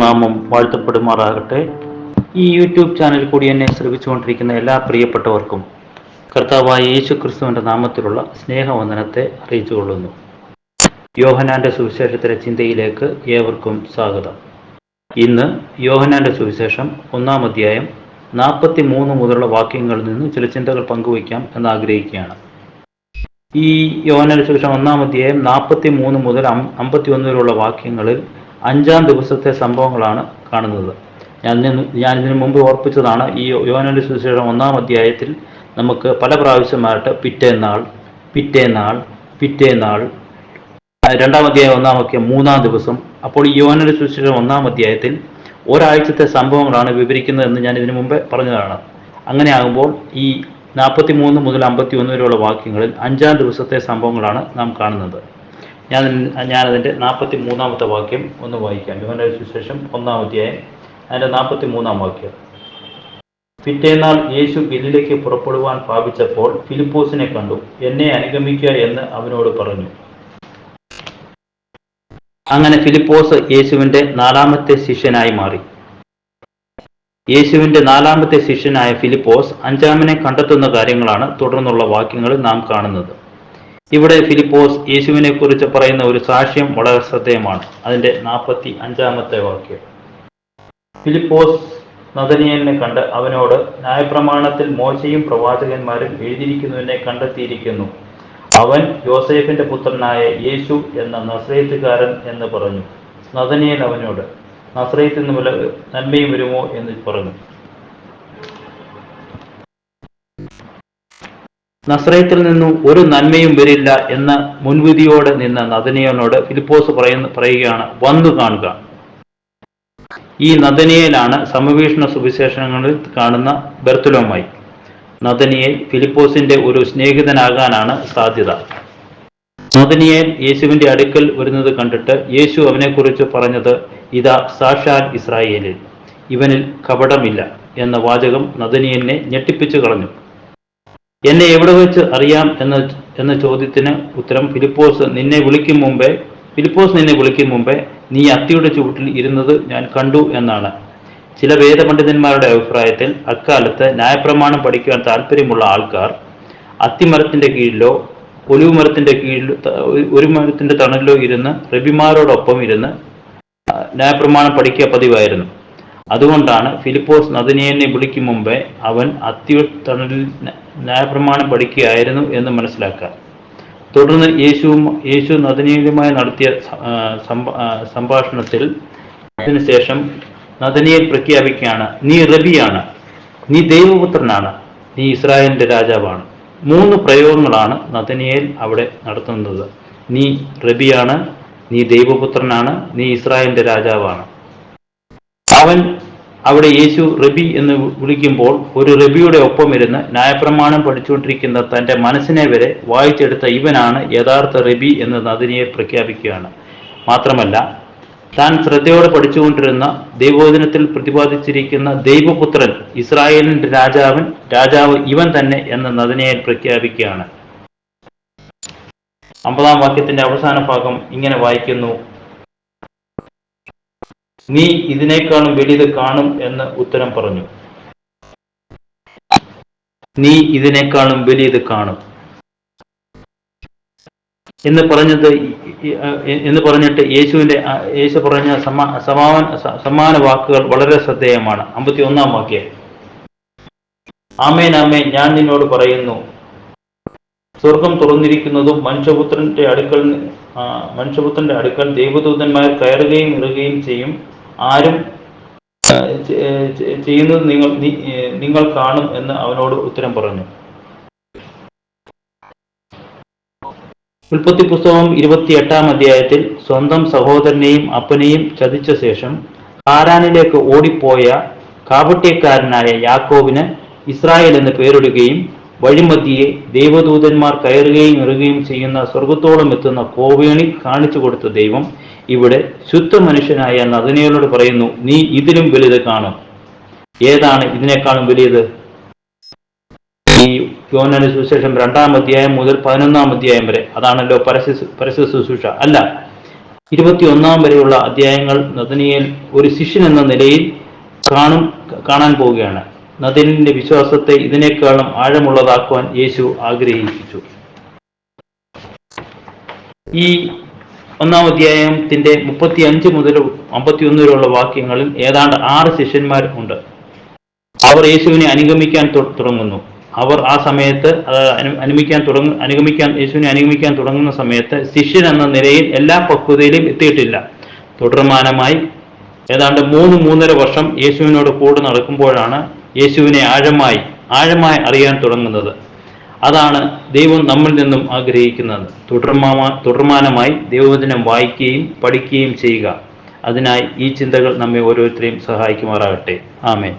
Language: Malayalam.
നാമം വാഴ്ത്തപ്പെടുമാറാകട്ടെ. ഈ യൂട്യൂബ് ചാനൽ കൂടി എന്നെ ശ്രമിച്ചുകൊണ്ടിരിക്കുന്ന എല്ലാ പ്രിയപ്പെട്ടവർക്കും കർത്താവായ യേശു ക്രിസ്തുവിന്റെ നാമത്തിലുള്ള സ്നേഹവന്ദനത്തെ അറിയിച്ചുകൊള്ളുന്നു. യോഹനാന്റെ സുവിശേഷത്തിലെ ചിന്തയിലേക്ക് ഏവർക്കും സ്വാഗതം. ഇന്ന് യോഹനാന്റെ സുവിശേഷം ഒന്നാം അധ്യായം നാൽപ്പത്തി മൂന്ന് മുതലുള്ള വാക്യങ്ങളിൽ നിന്ന് ചില ചിന്തകൾ പങ്കുവയ്ക്കാം എന്ന് ആഗ്രഹിക്കുകയാണ് ഈ യോഹനാന്റെ സുവിശേഷം ഒന്നാം അധ്യായം നാൽപ്പത്തി മൂന്ന് മുതൽ അമ്പത്തി വരെയുള്ള വാക്യങ്ങളിൽ അഞ്ചാം ദിവസത്തെ സംഭവങ്ങളാണ് കാണുന്നത്. ഞാൻ ഞാൻ ഇതിനു മുമ്പ് ഓർപ്പിച്ചതാണ് ഈ യോഹനാന്റെ സുവിശേഷം ഒന്നാം അധ്യായത്തിൽ നമുക്ക് പല പ്രാവശ്യമായിട്ട് പിറ്റേന്നാൾ പിറ്റേന്നാൾ പിറ്റേന്നാൾ രണ്ടാം അധ്യായം ഒന്നാം വാക്യം മൂന്നാം ദിവസം. അപ്പോൾ ഈ യോഹനാന്റെ സുവിശേഷം ഒന്നാം അധ്യായത്തിൽ ഒരാഴ്ചത്തെ സംഭവങ്ങളാണ് വിവരിക്കുന്നതെന്ന് ഞാൻ ഇതിനു മുമ്പേ പറഞ്ഞതാണ്. അങ്ങനെ ആകുമ്പോൾ ഈ നാൽപ്പത്തി മൂന്ന് മുതൽ അമ്പത്തി ഒന്ന് വരെയുള്ള വാക്യങ്ങളിൽ അഞ്ചാം ദിവസത്തെ സംഭവങ്ങളാണ് നാം കാണുന്നത്. ഞാൻ ഞാനതിന്റെ നാൽപ്പത്തി മൂന്നാമത്തെ വാക്യം ഒന്ന് വായിക്കാം. യോഹന സുശേഷം ഒന്നാം അധ്യായം അതിന്റെ നാൽപ്പത്തി മൂന്നാം വാക്യം. പിറ്റേന്നാൾ യേശു ഗലിലേക്ക് പുറപ്പെടുവാൻ ഭാവിച്ചപ്പോൾ ഫിലിപ്പോസിനെ കണ്ടു. എന്നെ അനുഗമിക്കുക എന്ന് അവനോട് പറഞ്ഞു. അങ്ങനെ ഫിലിപ്പോസ് യേശുവിന്റെ നാലാമത്തെ ശിഷ്യനായി മാറി. യേശുവിന്റെ നാലാമത്തെ ശിഷ്യനായ ഫിലിപ്പോസ് അഞ്ചാമനെ കണ്ടെത്തുന്ന കാര്യങ്ങളാണ് തുടർന്നുള്ള വാക്യങ്ങളിൽ നാം കാണുന്നത്. ഇവിടെ ഫിലിപ്പോസ് യേശുവിനെ കുറിച്ച് പറയുന്ന ഒരു സാക്ഷ്യം വളരെ ശ്രദ്ധേയമാണ്. അതിന്റെ നാൽപ്പത്തി അഞ്ചാമത്തെ വാക്യം. ഫിലിപ്പോസ് നദനിയലിനെ കണ്ട് അവനോട് ന്യായപ്രമാണത്തിൽ മോശയും പ്രവാചകന്മാരും എഴുതിയിരിക്കുന്നതിനെ കണ്ടെത്തിയിരിക്കുന്നു. അവൻ യോസേഫിന്റെ പുത്രനായ യേശു എന്ന നസ്രേത്തുകാരൻ എന്ന് പറഞ്ഞു. നദനിയൻ അവനോട് നസ്രയത്തിൽ നിന്ന് നന്മയും വരുമോ? എന്ന് പറഞ്ഞു. നസ്രയത്തിൽ നിന്നും ഒരു നന്മയും വരില്ല എന്ന മുൻവിധിയോടെ നിന്ന നദനിയനോട് ഫിലിപ്പോസ് പറയുന്ന പറയുകയാണ് വന്നു കാണുക. ഈ നദനിയലാണ് സമവീക്ഷണ സുവിശേഷങ്ങളിൽ കാണുന്ന ബർത്തുലോമായി നദനിയെ ഫിലിപ്പോസിന്റെ ഒരു സ്നേഹിതനാകാനാണ് സാധ്യത. നദനിയെ യേശുവിന്റെ അടുക്കൽ വരുന്നത് കണ്ടിട്ട് യേശു അവനെക്കുറിച്ച് പറഞ്ഞത് ഇതാ സാക്ഷാൽ ഇസ്രായേലിൽ ഇവനിൽ കപടമില്ല എന്ന വാചകം നദനിയനെ ഞെട്ടിപ്പിച്ചു കളഞ്ഞു. എന്നെ എവിടെ വെച്ച് അറിയാം എന്ന എന്ന ചോദ്യത്തിന് ഉത്തരം ഫിലിപ്പോസ് നിന്നെ വിളിക്കും മുമ്പേ ഫിലിപ്പോസ് നിന്നെ വിളിക്കും മുമ്പേ നീ അത്തിയുടെ ചുവട്ടിൽ ഇരുന്നത് ഞാൻ കണ്ടു എന്നാണ്. ചില വേദപണ്ഡിതന്മാരുടെ അഭിപ്രായത്തിൽ അക്കാലത്ത് ന്യായപ്രമാണം പഠിക്കുവാൻ താല്പര്യമുള്ള ആൾക്കാർ അത്തിമരത്തിന്റെ കീഴിലോ ഒലിവ് മരത്തിന്റെ കീഴിൽ ഒരു മരത്തിന്റെ തണലിലോ ഇരുന്ന് റബിമാരോടൊപ്പം ഇരുന്ന് ന്യായപ്രമാണം പഠിക്കുക പതിവായിരുന്നു. അതുകൊണ്ടാണ് ഫിലിപ്പോസ് നദനിയനെ വിളിക്കും മുമ്പേ അവൻ അത്യുത്തണലിൽ തണലിൽ ന്യായപ്രമാണം പഠിക്കുകയായിരുന്നു എന്ന് മനസ്സിലാക്കുക. തുടർന്ന് യേശുവും യേശു നദനിയലുമായി നടത്തിയ സംഭാഷണത്തിൽ അതിനുശേഷം നദനിയൽ പ്രഖ്യാപിക്കുകയാണ് നീ റബിയാണ് നീ ദൈവപുത്രനാണ് നീ ഇസ്രായേലിന്റെ രാജാവാണ്. മൂന്ന് പ്രയോഗങ്ങളാണ് നദനിയൽ അവിടെ നടത്തുന്നത്. നീ റബിയാണ് നീ ദൈവപുത്രനാണ് നീ ഇസ്രായേലിന്റെ രാജാവാണ്. അവൻ അവിടെ യേശു റബി എന്ന് വിളിക്കുമ്പോൾ ഒരു റബിയുടെ ഒപ്പം ഇരുന്ന് ന്യായപ്രമാണം പഠിച്ചുകൊണ്ടിരിക്കുന്ന തന്റെ മനസ്സിനെ വരെ വായിച്ചെടുത്ത ഇവനാണ് യഥാർത്ഥ റബി എന്ന് നദിനിയെ പ്രഖ്യാപിക്കുകയാണ്. മാത്രമല്ല താൻ ശ്രദ്ധയോടെ പഠിച്ചുകൊണ്ടിരുന്ന ദൈവോധനത്തിൽ പ്രതിപാദിച്ചിരിക്കുന്ന ദൈവപുത്രൻ ഇസ്രായേലിന്റെ രാജാവൻ രാജാവ് ഇവൻ തന്നെ എന്ന് നദനയിൽ പ്രഖ്യാപിക്കുകയാണ്. അമ്പതാം വാക്യത്തിന്റെ അവസാന ഭാഗം ഇങ്ങനെ വായിക്കുന്നു. നീ ഇതിനേക്കാളും വലിയത് കാണും എന്ന് ഉത്തരം പറഞ്ഞു. നീ ഇതിനേക്കാളും വലിയത് കാണും. എന്ന് പറഞ്ഞത് എന്ന് പറഞ്ഞിട്ട് യേശുവിന്റെ യേശു പറഞ്ഞ സമാന സമാന വാക്കുകൾ വളരെ ശ്രദ്ധേയമാണ്. അമ്പത്തി ഒന്നാം വാക്യം. ആമേൻ ആമേൻ ഞാൻ നിന്നോട് പറയുന്നു സ്വർഗം തുറന്നിരിക്കുന്നതും മനുഷ്യപുത്രന്റെ അടുക്കൽ മനുഷ്യപുത്രന്റെ അടുക്കൽ ദൈവദൂതന്മാർ കയറുകയും ഇറുകയും ചെയ്യും. ആരും ചെയ്യുന്നത് നിങ്ങൾ നിങ്ങൾ കാണും എന്ന് അവനോട് ഉത്തരം പറഞ്ഞു. ഉൽപ്പത്തി പുസ്തകം ഇരുപത്തി എട്ടാം അധ്യായത്തിൽ സ്വന്തം സഹോദരനെയും അപ്പനെയും ചതിച്ച ശേഷം കാരാനിലേക്ക് ഓടിപ്പോയ കാപട്യക്കാരനായ യാക്കോവിന് ഇസ്രായേൽ എന്ന് പേരിടുകയും വഴിമധ്യയെ ദൈവദൂതന്മാർ കയറുകയും ഇറുകയും ചെയ്യുന്ന സ്വർഗത്തോളം എത്തുന്ന കോവേണി കാണിച്ചു കൊടുത്ത ദൈവം ഇവിടെ ശുദ്ധ മനുഷ്യനായ നദനയോട് പറയുന്നു നീ ഇതിലും വലുത് കാണും. ഏതാണ് ഇതിനേക്കാളും വലിയത്? ഈ യോനന് സുശേഷം രണ്ടാം അധ്യായം മുതൽ പതിനൊന്നാം അധ്യായം വരെ. അതാണല്ലോ പരസ്യ പരസ്യ ശുശ്രൂഷ. അല്ല ഇരുപത്തിയൊന്നാം വരെയുള്ള അധ്യായങ്ങൾ നദനിയേൽ ഒരു ശിഷ്യൻ എന്ന നിലയിൽ കാണും കാണാൻ പോവുകയാണ്. നദനിന്റെ വിശ്വാസത്തെ ഇതിനേക്കാളും ആഴമുള്ളതാക്കുവാൻ യേശു ആഗ്രഹിച്ചു. ഈ ഒന്നാം അധ്യായത്തിന്റെ മുപ്പത്തി അഞ്ച് മുതൽ അമ്പത്തിയൊന്ന് വരെയുള്ള വാക്യങ്ങളിൽ ഏതാണ്ട് ആറ് ശിഷ്യന്മാർ ഉണ്ട്. അവർ യേശുവിനെ അനുഗമിക്കാൻ തുടങ്ങുന്നു. അവർ ആ സമയത്ത് അനുഗമിക്കാൻ തുടങ്ങ അനുഗമിക്കാൻ യേശുവിനെ അനുഗമിക്കാൻ തുടങ്ങുന്ന സമയത്ത് ശിഷ്യൻ എന്ന നിലയിൽ എല്ലാ പക്വതയിലും എത്തിയിട്ടില്ല. തുടർമാനമായി ഏതാണ്ട് മൂന്ന് മൂന്നര വർഷം യേശുവിനോട് കൂടെ നടക്കുമ്പോഴാണ് യേശുവിനെ ആഴമായി ആഴമായി അറിയാൻ തുടങ്ങുന്നത്. അതാണ് ദൈവം നമ്മിൽ നിന്നും ആഗ്രഹിക്കുന്നത്. തുടർമാ തുടർമാനമായി ദൈവവചനം വായിക്കുകയും പഠിക്കുകയും ചെയ്യുക. അതിനായി ഈ ചിന്തകൾ നമ്മെ ഓരോരുത്തരെയും സഹായിക്കുമാറാകട്ടെ. ആമേൻ.